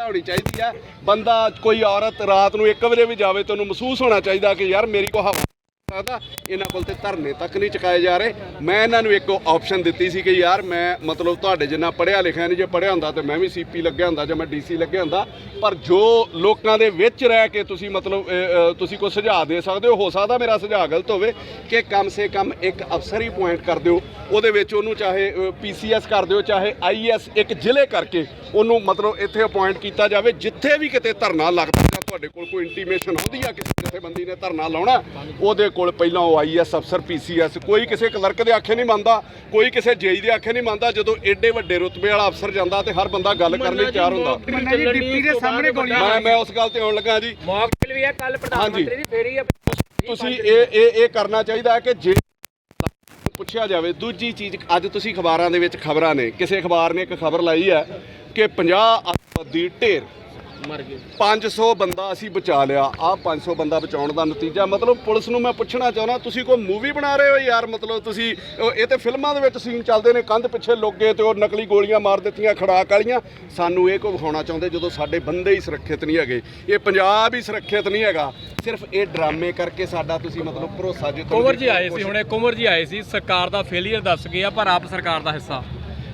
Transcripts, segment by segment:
ਜਗ੍ਹਾ ਹੋਣੀ ਚਾਹੀਦੀ ਹੈ। ਬੰਦਾ ਕੋਈ ਔਰਤ ਰਾਤ ਨੂੰ 1 ਵਜੇ ਵੀ ਜਾਵੇ, ਤਾਂ ਉਹਨੂੰ ਮਹਿਸੂਸ ਹੋਣਾ ਚਾਹੀਦਾ ਕਿ ਯਾਰ ਮੇਰੀ ਕੋ ਹਵਾ ਸਕਦਾ, ਇਹਨਾਂ ਕੋਲ ਤੇ ਧਰਨੇ ਤੱਕ ਨਹੀਂ ਚੁਕਾਏ ਜਾ ਰਹੇ। ਮੈਂ ਇਹਨਾਂ ਨੂੰ ਇੱਕ ਆਪਸ਼ਨ ਦਿੱਤੀ ਸੀ ਕਿ ਯਾਰ ਮੈਂ ਮਤਲਬ ਤੁਹਾਡੇ ਜਿੰਨਾ ਪੜਿਆ ਲਿਖਿਆ ਨਹੀਂ ਜੇ ਪੜਿਆ ਹੁੰਦਾ ਤੇ ਮੈਂ ਵੀ ਸੀਪੀ ਲੱਗਿਆ ਹੁੰਦਾ ਜਾਂ ਮੈਂ ਡੀਸੀ ਲੱਗਿਆ ਹੁੰਦਾ। ਪਰ ਜੋ ਲੋਕਾਂ ਦੇ ਵਿੱਚ ਰਹਿ ਕੇ ਤੁਸੀਂ ਮਤਲਬ ਤੁਸੀਂ ਕੋਈ ਸੁਝਾਅ ਦੇ ਸਕਦੇ ਹੋ ਹੋ ਸਕਦਾ ਮੇਰਾ ਸੁਝਾਅ ਗਲਤ ਹੋਵੇ ਕਿ ਕਮ ਸੇ ਕਮ ਇੱਕ ਅਫਸਰ ਹੀ ਪੁਆਇੰਟ ਕਰ ਦਿਓ। ਉਹਦੇ ਵਿੱਚ ਉਹਨੂੰ ਚਾਹੇ ਪੀਸੀਐਸ ਕਰ ਦਿਓ, ਚਾਹੇ ਆਈਐਸ ਇੱਕ ਜ਼ਿਲ੍ਹੇ ਕਰਕੇ ਉਹਨੂੰ ਮਤਲਬ ਇੱਥੇ ਅਪਾਇੰਟ ਕੀਤਾ ਜਾਵੇ, ਜਿੱਥੇ ਵੀ ਕਿਤੇ ਧਰਨਾ ਲੱਗਦਾ। ਤੁਹਾਡੇ ਕੋਲ ਕੋਈ ਇੰਟੀਮੇਸ਼ਨ ਆਉਂਦੀ ਆ? ਕਿਸੇ ਜਥੇਬੰਦੀ ਨੇ ਧਰਨਾ ਲਾਉਣਾ? ਉਹਦੇ ਕੋਲ ਪਹਿਲਾਂ ਉਹ ਆਈਐਸ ਅਫਸਰ ਪੀਸੀਐਸ ਕੋਈ ਕਿਸੇ ਕਲਰਕ ਦੇ ਆਖੇ ਨਹੀਂ ਮੰਨਦਾ ਕੋਈ ਕਿਸੇ ਜੇਈ ਦੇ ਆਖੇ ਨਹੀਂ ਮੰਨਦਾ ਜਦੋਂ ਐਡੇ ਵੱਡੇ ਰੁਤਬੇ ਵਾਲਾ ਅਫਸਰ ਜਾਂਦਾ ਤੇ ਹਰ ਬੰਦਾ ਗੱਲ ਕਰਨ ਲਈ ਤਿਆਰ ਹੁੰਦਾ। ਮੰਨਾ ਜੀ ਡਿਪਟੀ ਦੇ ਸਾਹਮਣੇ ਗੋਲੀਆਂ ਮੈਂ ਮੈਂ ਉਸ ਗੱਲ ਤੇ ਆਉਣ ਲੱਗਾ ਜੀ। ਮੌਕਟੇਲ ਵੀ ਹੈ ਕੱਲ ਪ੍ਰਧਾਨ। ਮੰਤਰੀ ਦੀ ਫੇਰੀ ਹੈ ਤੁਸੀਂ ਇਹ ਇਹ ਇਹ ਕਰਨਾ ਚਾਹੀਦਾ ਹੈ ਕਿ ਜੇ ਪੁੱਛਿਆ ਜਾਵੇ ਦੂਜੀ ਚੀਜ਼ ਅੱਜ ਤੁਸੀਂ ਅਖਬਾਰਾਂ ਦੇ ਵਿੱਚ ਖਬਰਾਂ ਨੇ ਕਿਸੇ ਅਖਬਾਰ ਨੇ ਇੱਕ ਖਬਰ ਲਾਈ ਹੈ ਕਿ 50 ਅੱਤਵਾਦੀ ਢੇਰ ਮਰ ਗਏ। 500 ਬੰਦਾ ਅਸੀਂ ਬਚਾ ਲਿਆ। ਆ 500 ਬੰਦਾ ਬਚਾਉਣ ਦਾ ਨਤੀਜਾ ਮਤਲਬ ਪੁਲਿਸ ਨੂੰ ਮੈਂ ਪੁੱਛਣਾ ਚਾਹੁੰਦਾ ਤੁਸੀਂ ਕੋਈ ਮੂਵੀ ਬਣਾ ਰਹੇ ਹੋ ਯਾਰ? ਮਤਲਬ ਤੁਸੀਂ ਉਹ- ਇਹ ਤੇ ਫਿਲਮਾਂ ਦੇ ਵਿੱਚ ਸੀਨ ਚੱਲਦੇ ਨੇ ਕੰਧ ਪਿੱਛੇ ਲੋਗੇ ਤੇ ਉਹ ਨਕਲੀ ਗੋਲੀਆਂ ਮਾਰ ਦਿੱਤੀਆਂ ਖੜਾਕ ਵਾਲੀਆਂ। ਸਾਨੂੰ ਇਹ ਕੋ ਵਿਖਾਉਣਾ ਚਾਹੁੰਦੇ ਜਦੋਂ ਸਾਡੇ ਬੰਦੇ ਹੀ ਸੁਰੱਖਿਅਤ ਨਹੀਂ ਹੈਗੇ। ਇਹ ਪੰਜਾਬ ਹੀ ਸੁਰੱਖਿਅਤ ਨਹੀਂ ਹੈਗਾ। ਸਿਰਫ ਇਹ ਡਰਾਮੇ ਕਰਕੇ ਸਾਡਾ ਤੁਸੀਂ ਮਤਲਬ ਭਰੋਸਾ ਜਿੱਤਣ ਕੁੰਵਰ ਦੀ ਜੀ ਆਏ ਸੀ ਹੁਣੇ। ਕੁੰਵਰ ਜੀ ਆਏ ਸੀ। ਸਰਕਾਰ ਦਾ ਫੇਲਿਅਰ ਦੱਸ ਗਏ ਆ ਪਰ ਆਪ ਸਰਕਾਰ ਦਾ ਹਿੱਸਾ।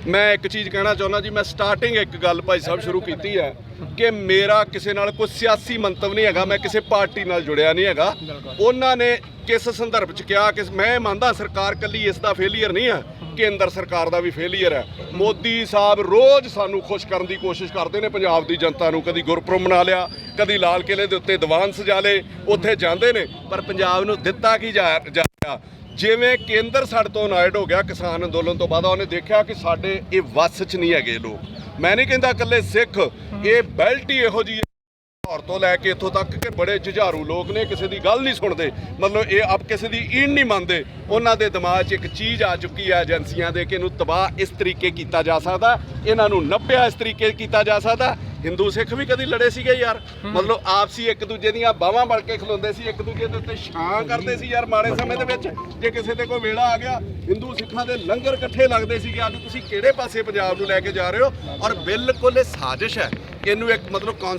ਮੈਂ ਇੱਕ ਚੀਜ਼ ਕਹਿਣਾ ਚਾਹੁੰਦਾ ਜੀ ਮੈਂ ਸਟਾਰਟਿੰਗ ਇੱਕ ਗੱਲ ਭਾਈ ਸਾਹਿਬ ਸ਼ੁਰੂ ਕੀਤੀ ਹੈ ਕਿ ਮੇਰਾ ਕਿਸੇ ਨਾਲ ਕੋਈ ਸਿਆਸੀ ਮੰਤਵ ਨਹੀਂ ਹੈਗਾ ਮੈਂ ਕਿਸੇ ਪਾਰਟੀ ਨਾਲ ਜੁੜਿਆ ਨਹੀਂ ਹੈਗਾ। ਉਹਨਾਂ ਨੇ ਕਿਸ ਸੰਦਰਭ 'ਚ ਕਿਹਾ ਕਿ ਮੈਂ ਮੰਨਦਾ ਸਰਕਾਰ ਕੱਲੀ ਇਸ ਦਾ ਫੇਲਿਅਰ ਨਹੀਂ ਹੈ ਕੇਂਦਰ ਸਰਕਾਰ ਦਾ ਵੀ ਫੇਲਿਅਰ ਹੈ। ਮੋਦੀ ਸਾਹਿਬ ਰੋਜ਼ ਸਾਨੂੰ ਖੁਸ਼ ਕਰਨ ਦੀ ਕੋਸ਼ਿਸ਼ ਕਰਦੇ ਨੇ ਪੰਜਾਬ ਦੀ ਜਨਤਾ ਨੂੰ ਕਦੀ ਗੁਰਪੁਰਬ ਮਨਾ ਲਿਆ ਕਦੀ ਲਾਲ ਕਿਲੇ ਦੇ ਉੱਤੇ ਦੀਵਾਨ ਸਜਾ ਲਏ ਉੱਥੇ ਜਾਂਦੇ ਨੇ ਪਰ ਪੰਜਾਬ ਨੂੰ ਦਿੱਤਾ ਕੀ ਜਾ ਰਿਹਾ? ਜਿਵੇਂ ਕੇਂਦਰ ਸਾਡੇ ਤੋਂ ਅਨਾਇਡ ਹੋ ਗਿਆ ਕਿਸਾਨ ਅੰਦੋਲਨ ਤੋਂ ਬਾਅਦ, ਉਹਨੇ ਦੇਖਿਆ ਕਿ ਸਾਡੇ ਇਹ ਵੱਸ 'ਚ ਨਹੀਂ ਹੈਗੇ ਲੋਕ। ਮੈਂ ਨਹੀਂ ਕਹਿੰਦਾ ਇਕੱਲੇ ਸਿੱਖ, ਇਹ ਬੈਲਟ ਹੀ ਇਹੋ ਜਿਹੀ ਲਾਹੌਰ ਤੋਂ ਲੈ ਕੇ ਇੱਥੋਂ ਤੱਕ ਕਿ ਬੜੇ ਜੁਝਾਰੂ ਲੋਕ ਨੇ, ਕਿਸੇ ਦੀ ਗੱਲ ਨਹੀਂ ਸੁਣਦੇ। ਮਤਲਬ ਇਹ ਆਪ ਕਿਸੇ ਦੀ ਈਣ ਨਹੀਂ ਮੰਨਦੇ। ਉਹਨਾਂ ਦੇ ਦਿਮਾਗ 'ਚ ਇੱਕ ਚੀਜ਼ ਆ ਚੁੱਕੀ ਹੈ ਏਜੰਸੀਆਂ ਦੇ ਕਿ ਇਹਨੂੰ ਤਬਾਹ ਇਸ ਤਰੀਕੇ ਕੀਤਾ ਜਾ ਸਕਦਾ, ਇਹਨਾਂ ਨੂੰ ਨੱਪਿਆ ਇਸ ਤਰੀਕੇ ਕੀਤਾ ਜਾ ਸਕਦਾ। ਹਿੰਦੂ ਸਿੱਖ ਵੀ ਕਦੀ ਲੜੇ ਸੀਗੇ ਯਾਰ। ਮਤਲਬ ਆਪਸੀ ਇੱਕ ਦੂਜੇ ਦੀਆਂ ਬਾਹਾਂ ਵੜ ਕੇ ਖਲੋਂਦੇ ਸੀ, ਇੱਕ ਦੂਜੇ ਦੇ ਉੱਤੇ ਛਾਂ ਕਰਦੇ ਸੀ ਯਾਰ ਮਾੜੇ ਸਮੇਂ ਦੇ ਵਿੱਚ। ਜੇ ਕਿਸੇ ਤੇ ਕੋਈ ਵੇਲਾ ਆ ਗਿਆ, ਹਿੰਦੂ ਸਿੱਖਾਂ ਦੇ ਲੰਗਰ ਇਕੱਠੇ ਲੱਗਦੇ ਸੀਗੇ। ਅੱਜ ਤੁਸੀਂ ਕਿਹੜੇ ਪਾਸੇ ਪੰਜਾਬ ਨੂੰ ਲੈ ਕੇ ਜਾ ਰਹੇ ਹੋ? ਔਰ ਬਿਲਕੁਲ ਇਹ ਸਾਜ਼ਿਸ਼ ਹੈ ਇਹਨੂੰ ਇੱਕ ਮਤਲਬ ਕੌਂਸ